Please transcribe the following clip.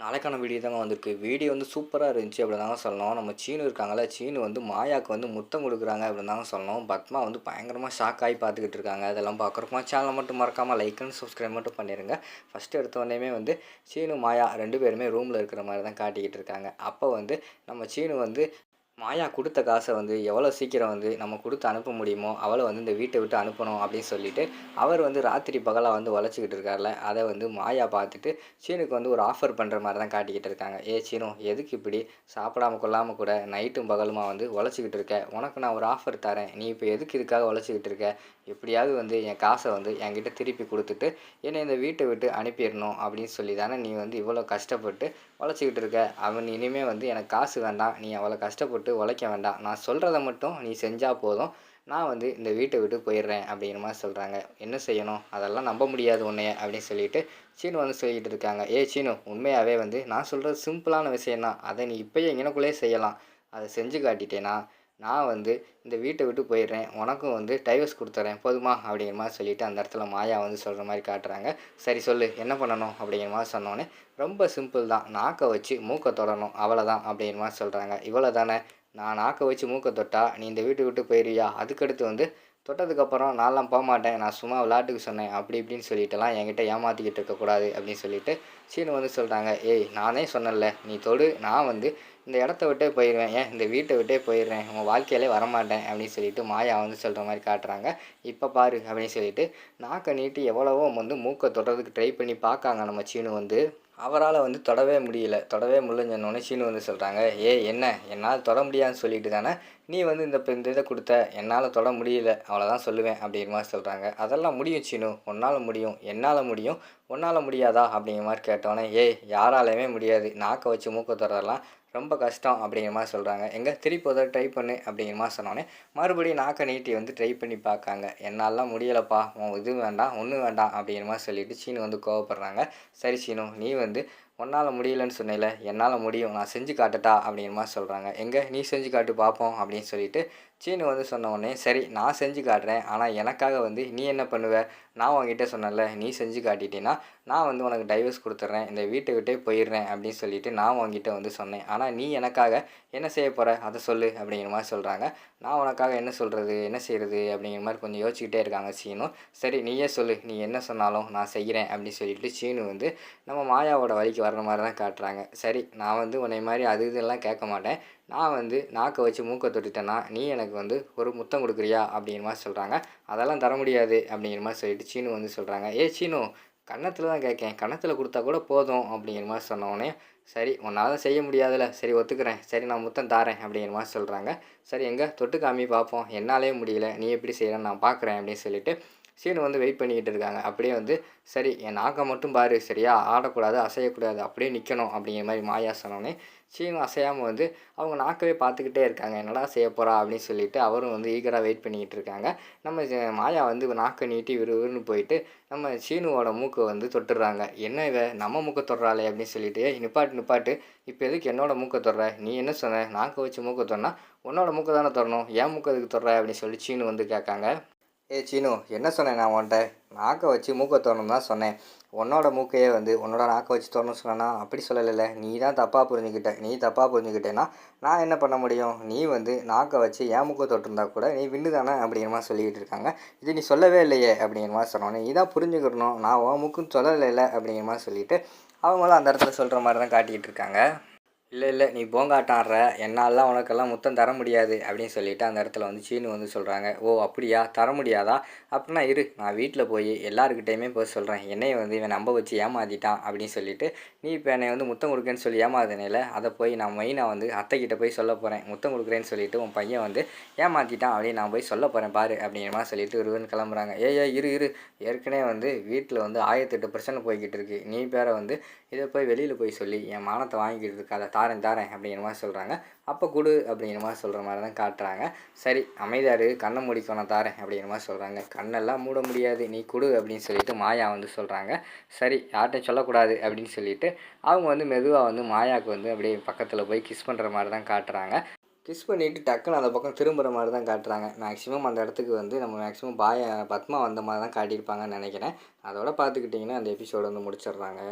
நாளைக்கான வீடியோ தாங்க வந்திருக்கு. வீடியோ வந்து சூப்பராக இருந்துச்சு அப்படின்னு தாங்க சொல்லணும். நம்ம சீனு இருக்காங்கல்ல சீனு வந்து மாயாவுக்கு வந்து முத்தம் கொடுக்குறாங்க அப்படின்னு தாங்க சொல்லணும். பத்மா வந்து பயங்கரமாக ஷாக் ஆகி பார்த்துக்கிட்டு இருக்காங்க. அதெல்லாம் பார்க்குறப்பமா சேனலை மட்டும் மறக்காமல் லைக் அண்ட் சப்ஸ்கிரைப் மட்டும் பண்ணிடுங்க ஃபஸ்ட்டு எடுத்தோடனே வந்து சீனு மாயா ரெண்டு பேருமே ரூமில் இருக்கிற மாதிரி தான் காட்டிக்கிட்டு இருக்காங்க. அப்போ வந்து நம்ம சீனு வந்து மாயா கொடுத்த காசை வந்து எவ்வளோ சீக்கிரம் வந்து நம்ம கொடுத்து அனுப்ப முடியுமோ அவளை வந்து இந்த வீட்டை விட்டு அனுப்பணும் அப்படின்னு சொல்லிட்டு அவர் வந்து ராத்திரி பகலாக வந்து உழைச்சிக்கிட்டு இருக்கார்ல அதை வந்து மாயா பார்த்துட்டு சீனுக்கு வந்து ஒரு ஆஃபர் பண்ணுற மாதிரி தான் காட்டிக்கிட்டு இருக்காங்க. ஏ சீனு எதுக்கு இப்படி? சாப்பிடாம கொள்ளாமல் கூட நைட்டும் பகலுமா வந்து உழைச்சிக்கிட்டு இருக்க? உனக்கு நான் ஒரு ஆஃபர் தரேன். நீ இப்போ எதுக்கு இதுக்காக உழைச்சிக்கிட்டு இருக்க? எப்படியாவது வந்து என் காசை வந்து என்கிட்ட திருப்பி கொடுத்துட்டு என்னை இந்த வீட்டை விட்டு அனுப்பிடணும் அப்படின்னு சொல்லி தானே நீ வந்து இவ்வளோ கஷ்டப்பட்டு உழைச்சிக்கிட்டு இருக்க. அவன் இனிமேல் வந்து எனக்கு காசு வேண்டாம். நீ அவ்வளோ கஷ்டப்பட்டு உழைக்க வேண்டாம். நான் சொல்கிறத மட்டும் நீ செஞ்சால் போதும். நான் வந்து இந்த வீட்டை விட்டு போயிடுறேன் அப்படிங்கிற மாதிரி சொல்கிறாங்க என்ன செய்யணும்? அதெல்லாம் நம்ப முடியாது உன்னைய அப்படின்னு சொல்லிட்டு சீனு வந்து சொல்லிக்கிட்டு இருக்காங்க. ஏ சீனு உண்மையாகவே வந்து நான் சொல்கிறது சிம்பிளான விஷயம்தான். அதை நீ இப்போயே எங்கனக்குள்ளேயே செய்யலாம். அதை செஞ்சு காட்டிட்டேன்னா நான் வந்து இந்த வீட்டை விட்டு போயிடுறேன் உனக்கும் வந்து டைவர்ஸ் கொடுத்துட்றேன் போதுமா? அப்படிங்கிற மாதிரி சொல்லிவிட்டு அந்த இடத்துல மாயா வந்து சொல்கிற மாதிரி காட்டுறாங்க. சரி சொல்லு என்ன பண்ணணும்? அப்படிங்கிற மாதிரி சொன்னோன்னே ரொம்ப சிம்பிள் தான். நாக்கை வச்சு மூக்கை தொடணும் அவ்வளோதான் அப்படிங்கிற மாதிரி சொல்கிறாங்க இவ்வளோ தானே நான் நாக்கை வச்சு மூக்கை தொட்டா நீ இந்த வீட்டை விட்டு போயிடுவியா அதுக்கடுத்து வந்து தொட்டதுக்கப்புறம் நான்லாம் போக மாட்டேன் நான் சும்மா விளாட்டுக்கு சொன்னேன் அப்படி இப்படின்னு சொல்லிட்டுலாம் என்கிட்ட ஏமாற்றிக்கிட்டு இருக்கக்கூடாது அப்படின்னு சொல்லிட்டு சீனு வந்து சொல்கிறாங்க ஏய் நானே சொன்னல நீ தொடு நான் வந்து இந்த இடத்த விட்டே போயிடுவேன் ஏன் இந்த வீட்டை விட்டே போயிடுறேன் உன் வாழ்க்கையிலே வரமாட்டேன் அப்படின்னு சொல்லிட்டு மாயா வந்து சொல்கிற மாதிரி காட்டுறாங்க இப்போ பாரு அப்படின்னு சொல்லிட்டு நாக்கை நீட்டி எவ்வளவோ வந்து மூக்கை தொடுறதுக்கு ட்ரை பண்ணி பார்க்காங்க நம்ம சீனு வந்து. அவரால் வந்து தொடவே முடியல தொடவே முடியலன்னு சீனு வந்து சொல்கிறாங்க ஏ என்ன? என்னால் தொட முடியாதுன்னு சொல்லிட்டு தானே நீ வந்து இந்த இந்த இதை கொடுத்த என்னால் தொட முடியல அவ்வளோதான் சொல்லுவேன் அப்படிங்கிற மாதிரி சொல்கிறாங்க அதெல்லாம் முடியும் சீனு. உன்னால் முடியும். என்னால் முடியும்? உன்னால் முடியாதா? அப்படிங்கிற மாதிரி கேட்டோன்னே ஏய் யாராலையுமே முடியாது. நாக்கை வச்சு மூக்க தொடரலாம் ரொம்ப கஷ்டம் அப்படிங்கிற மாதிரி சொல்கிறாங்க எங்கே திருப்பி உதவ ட்ரை பண்ணு அப்படிங்கிற மாதிரி சொன்னோன்னே மறுபடியும் நாக்கை நீட்டி வந்து ட்ரை பண்ணி பார்க்காங்க. என்னாலாம் முடியலப்பா. உன் இது வேண்டாம் ஒன்றும் வேண்டாம் அப்படிங்கிற மாதிரி சொல்லிவிட்டு சீனு வந்து கோவப்படுறாங்க. சரி சீனு நீ வந்து உன்னால் முடியலன்னு சொன்னேல என்னால் முடியும் நான் செஞ்சு காட்டட்டா அப்படிங்கிற மாதிரி சொல்கிறாங்க எங்கே? நீ செஞ்சு காட்டு பார்ப்போம் அப்படின்னு சொல்லிட்டு சீனு வந்து சொன்ன உடனே சரி நான் செஞ்சு காட்டுறேன் ஆனால் எனக்காக வந்து நீ என்ன பண்ணுவ? நான் உங்ககிட்ட சொன்னல நீ செஞ்சு காட்டிட்டேன்னா நான் வந்து உனக்கு டைவர்ஸ் கொடுத்துட்றேன் இந்த வீட்டை விட்டே போயிடுறேன் அப்படின்னு சொல்லிட்டு நான் உங்ககிட்ட வந்து சொன்னேன். ஆனால் நீ எனக்காக என்ன செய்ய போகிற அதை சொல்லு அப்படிங்கிற மாதிரி சொல்கிறாங்க நான் உனக்காக என்ன சொல்கிறது என்ன செய்கிறது அப்படிங்கிற மாதிரி கொஞ்சம் யோசிச்சுக்கிட்டே இருக்காங்க சீனும் சரி நீயே சொல்லு நீ என்ன சொன்னாலும் நான் செய்கிறேன் அப்படின்னு சொல்லிட்டு சீனு வந்து நம்ம மாயாவோட வழிக்கு வர்ற மாதிரி தான் காட்டுறாங்க. சரி நான் வந்து உன்னை மாதிரி அது இதெல்லாம் கேட்க மாட்டேன். நான் வந்து நாக்கை வச்சு மூக்கை தொட்டுட்டேன்னா நீ எனக்கு வந்து ஒரு முத்தம் கொடுக்குறியா அப்படிங்கிற மாதிரி சொல்கிறாங்க அதெல்லாம் தர முடியாது அப்படிங்கிற மாதிரி சொல்லிட்டு சீனு வந்து சொல்கிறாங்க ஏ சீனு கன்னத்தில் தான் கேட்கேன் கன்னத்தில் கொடுத்தா கூட போதும் அப்படிங்கிற மாதிரி சொன்னோடனே சரி உன்னால் செய்ய முடியாதுல்ல சரி ஒத்துக்கிறேன். சரி நான் முத்தம் தாரேன் அப்படிங்கிற மாதிரி சொல்கிறாங்க சரி எங்கே? தொட்டு காமி பார்ப்போம் என்னாலே முடியல. நீ எப்படி செய்கிறேன்னு நான் பார்க்குறேன் அப்படின்னு சொல்லிட்டு சீனு வந்து வெயிட் பண்ணிக்கிட்டு இருக்காங்க. அப்படியே வந்து சரி என் நாக்கை மட்டும் பாரு. சரியா? ஆடக்கூடாது அசையக்கூடாது. அப்படியே நிற்கணும் அப்படிங்கிற மாதிரி மாயா சொன்னோன்னே சீனு அசையாமல் வந்து அவங்க நாக்கவே பார்த்துக்கிட்டே இருக்காங்க. என்னடா செய்ய போகிறா அப்படின்னு சொல்லிட்டு அவரும் வந்து ஈகராக வெயிட் பண்ணிக்கிட்டு இருக்காங்க. நம்ம மாயா வந்து நாக்கை நீட்டி விறுவிறுன்னு போயிட்டு நம்ம சீனுவோட மூக்கை வந்து தொட்டுடுறாங்க. என்ன இவ? நம்ம மூக்கை தொடுறாளே. அப்படின்னு சொல்லிட்டு நிப்பாட்டு நிப்பாட்டு. இப்போ எதுக்கு என்னோட மூக்கை தொடுற? நீ என்ன சொன்ன? நாக்கை வச்சு மூக்கை தொடனா உன்னோட மூக்கை தானே தொடணும். ஏன் மூக்கை எதுக்கு தொடுற? அப்படின்னு சொல்லி சீனு வந்து கேட்காங்க. ஏ சீனு என்ன சொன்னேன் நான் உன்ட்ட நாக்கை வச்சு மூக்கை தோணும் தான் சொன்னேன். உன்னோட மூக்கையே வந்து உன்னோட நாக்கை வச்சு தோணும் சொன்னா அப்படி சொல்லலைல்ல. நீ தான் தப்பாக புரிஞ்சுக்கிட்ட. நீ தப்பாக புரிஞ்சுக்கிட்டேன்னா நான் என்ன பண்ண முடியும்? நீ வந்து நாக்கை வச்சு ஏன் மூக்கை தொட்டிருந்தா கூட நீ விண்ணு தானே அப்படிங்கிற மாதிரி சொல்லிக்கிட்டு இருக்காங்க. இது நீ சொல்லவே இல்லையே அப்படிங்கிற மாதிரி சொன்னோன்னே நீ தான் புரிஞ்சுக்கிடணும் நான் உன் மூக்குன்னு சொல்லலை அப்படிங்கிற மாதிரி சொல்லிவிட்டு அவங்களும் அந்த இடத்துல சொல்கிற மாதிரி தான் காட்டிக்கிட்டு இருக்காங்க. இல்லை இல்லை நீ போங்காட்டம் ஆடுற. என்னாலாம் உனக்கெல்லாம் முத்தம் தர முடியாது. அப்படின்னு சொல்லிட்டு அந்த இடத்துல வந்து சீனு வந்து சொல்கிறாங்க ஓ அப்படியா? தர முடியாதா? அப்படின்னா இரு. நான் வீட்டில் போய் எல்லாருக்கிட்டையுமே போய் சொல்கிறேன் என்னையை வந்து இவன் நம்ப வச்சு ஏமாத்திட்டான். அப்படின்னு சொல்லிட்டு நீ இப்போ என்னை வந்து முத்தம் கொடுக்கேன்னு சொல்லி ஏமாத்தினையில் அதை போய் நான் மெயினாக வந்து அத்தைக்கிட்ட போய் சொல்ல போகிறேன் முத்தம் கொடுக்குறேன்னு சொல்லிட்டு உன் பையன் வந்து ஏமாற்றிட்டான் அப்படின்னு நான் போய் சொல்ல போகிறேன் பாரு. அப்படிங்கிற மாதிரி சொல்லிட்டு இருவன் கிளம்புறாங்க. ஏ ஏ இரு இரு. ஏற்கனவே வந்து வீட்டில் வந்து ஆயிரத்தெட்டு பிரச்சனை போய்கிட்டு இருக்கு. நீ பேரை வந்து இதை போய் வெளியில் போய் சொல்லி என் மானத்தை வாங்கிட்டு இருக்காத தாரேன் தாரேன் அப்படிங்கிற மாதிரி சொல்கிறாங்க அப்போ கொடு அப்படிங்கிற மாதிரி சொல்கிற மாதிரி தான் காட்டுறாங்க. சரி அமைதாரு கண்ணை முடிக்கும் நான் தாரேன் அப்படிங்கிற மாதிரி சொல்கிறாங்க கண்ணெல்லாம் மூட முடியாது. நீ கொடு அப்படின்னு சொல்லிட்டு மாயா வந்து சொல்கிறாங்க சரி யார்கிட்டையும் சொல்லக்கூடாது அப்படின்னு சொல்லிட்டு அவங்க வந்து மெதுவாக வந்து மாயாவுக்கு வந்து அப்படியே பக்கத்தில் போய் கிஸ் பண்ணுற மாதிரி தான் காட்டுறாங்க. கிஸ் பண்ணிவிட்டு டக்குன்னு அந்த பக்கம் திரும்புகிற மாதிரி தான் காட்டுறாங்க. மேக்ஸிமம் அந்த இடத்துக்கு வந்து நம்ம மேக்ஸிமம் பாய பத்மா வந்த மாதிரி தான் காட்டியிருப்பாங்கன்னு நினைக்கிறேன். அதோட பார்த்துக்கிட்டிங்கன்னா அந்த எபிசோடு வந்து முடிச்சிடுறாங்க.